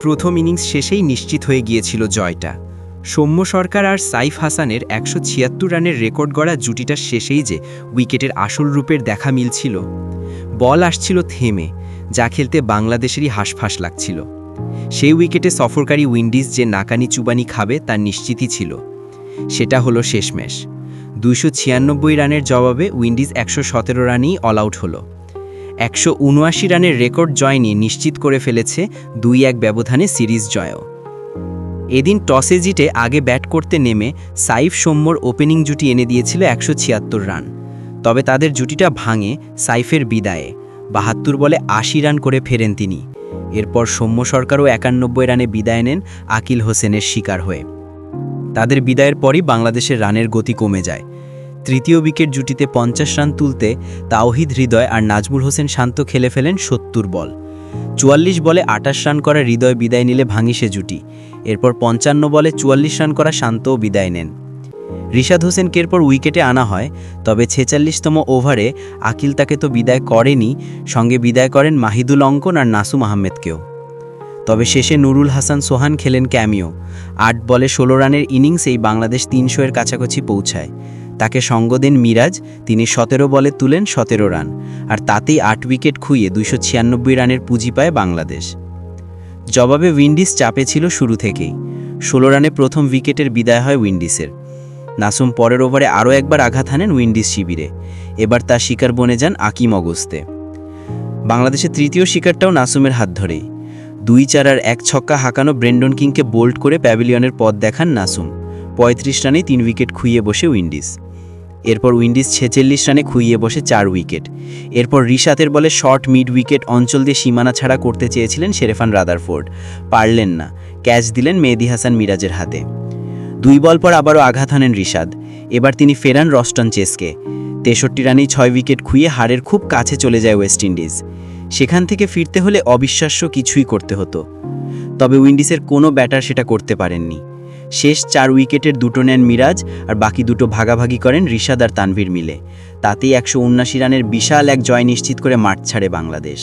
প্রথম ইনিংস শেষেই নিশ্চিত হয়ে গিয়েছিল জয়টা। সৌম্য সরকার আর সাইফ হাসানের একশো ছিয়াত্তর রানের রেকর্ড গড়া জুটিটা শেষেই যে উইকেটের আসল রূপের দেখা মিলছিল। বল আসছিল থেমে, যা খেলতে বাংলাদেশেরই হাঁসফাঁস লাগছিল। সেই উইকেটে সফরকারী উইন্ডিজ যে নাকানি চুবানি খাবে তার নিশ্চিতই ছিল। সেটা হলো শেষমেশ। দুইশো ছিয়ানব্বই রানের জবাবে উইন্ডিজ একশো সতেরো রানেই অল আউট হলো। একশো উনআশি রানের রেকর্ড জয় নিয়ে নিশ্চিত করে ফেলেছে দুই এক ব্যবধানে সিরিজ জয়ও। এদিন টসে জিতে আগে ব্যাট করতে নেমে সাইফ সৌম্যর ওপেনিং জুটি এনে দিয়েছিল একশো ছিয়াত্তর রান। তবে তাদের জুটিটা ভাঙে সাইফের বিদায়ে। বাহাত্তর বলে আশি রান করে ফেরেন তিনি। এরপর সৌম্য সরকারও একানব্বই রানে বিদায় নেন আকিল হোসেনের শিকার হয়ে। তাদের বিদায়ের পরই বাংলাদেশের রানের গতি কমে যায়। তৃতীয় উইকেট জুটিতে পঞ্চাশ রান তুলতে তাওহিদ হৃদয় আর নাজমুল হোসেন শান্ত খেলে ফেলেন সত্তর বল। চুয়াল্লিশ বলে আটাশ রান করা হৃদয় বিদায় নিলে ভাঙি সে জুটি। এরপর পঞ্চান্ন বলে চুয়াল্লিশ রান করা শান্তও বিদায় নেন। রিশাদ হোসেনকে এরপর উইকেটে আনা হয়, তবে ছেচল্লিশতম ওভারে আকিল তাকে তো বিদায় করেনি, সঙ্গে বিদায় করেন মাহিদুল অঙ্কন আর নাসুম আহমেদকেও। তবে শেষে নুরুল হাসান সোহান খেলেন ক্যামিও। আট বলে ষোলো রানের ইনিংসেই বাংলাদেশ তিনশো এর কাছাকাছি পৌঁছায়। তাকে সঙ্গ দেন মিরাজ, তিনি সতেরো বলে তুলেন সতেরো রান, আর তাতেই আট উইকেট খুইয়ে দুইশো ছিয়ানব্বই রানের পুঁজি পায় বাংলাদেশ। জবাবে উইন্ডিজ চাপে ছিল শুরু থেকেই। ষোলো রানে প্রথম উইকেটের বিদায় হয় উইন্ডিজের। নাসুম পরের ওভারে আরও একবার আঘাত হানেন উইন্ডিজ শিবিরে। এবার তার শিকার বনে যান আকিম অগস্তে। বাংলাদেশের তৃতীয় শিকারটাও নাসুমের হাত ধরেই। দুই চার আর এক ছক্কা হাঁকানো ব্রেন্ডন কিংকে বোল্ড করে প্যাভিলিয়নের পথ দেখান নাসুম। পঁয়ত্রিশ রানে তিন উইকেট খুইয়ে বসে উইন্ডিজ। এরপর উইন্ডিজ ছেচল্লিশ রানে খুইয়ে বসে চার উইকেট। এরপর রিশাতের বলে শর্ট মিড উইকেট অঞ্চল দিয়ে সীমানা ছাড়া করতে চেয়েছিলেন শেরেফান রাদারফোর্ড। পারলেন না। ক্যাচ দিলেন মেহেদি হাসান মিরাজের হাতে। দুই বল পর আবারও আঘাত হানেন রিশাদ। এবার তিনি ফেরান রস্টন চেসকে। তেষট্টি রানেই ছয় উইকেট খুইয়ে হারের খুব কাছে চলে যায় ওয়েস্ট ইন্ডিজ। সেখান থেকে ফিরতে হলে অবিশ্বাস্য কিছুই করতে হতো। তবে উইন্ডিজের কোনো ব্যাটার সেটা করতে পারেননি। শেষ চার উইকেটের দুটো নেন মিরাজ আর বাকি দুটো ভাগাভাগি করেন রিশাদ আর তানভীর মিলে। তাতেই একশো উনআশি রানের বিশাল এক জয় নিশ্চিত করে মাঠ ছাড়ে বাংলাদেশ।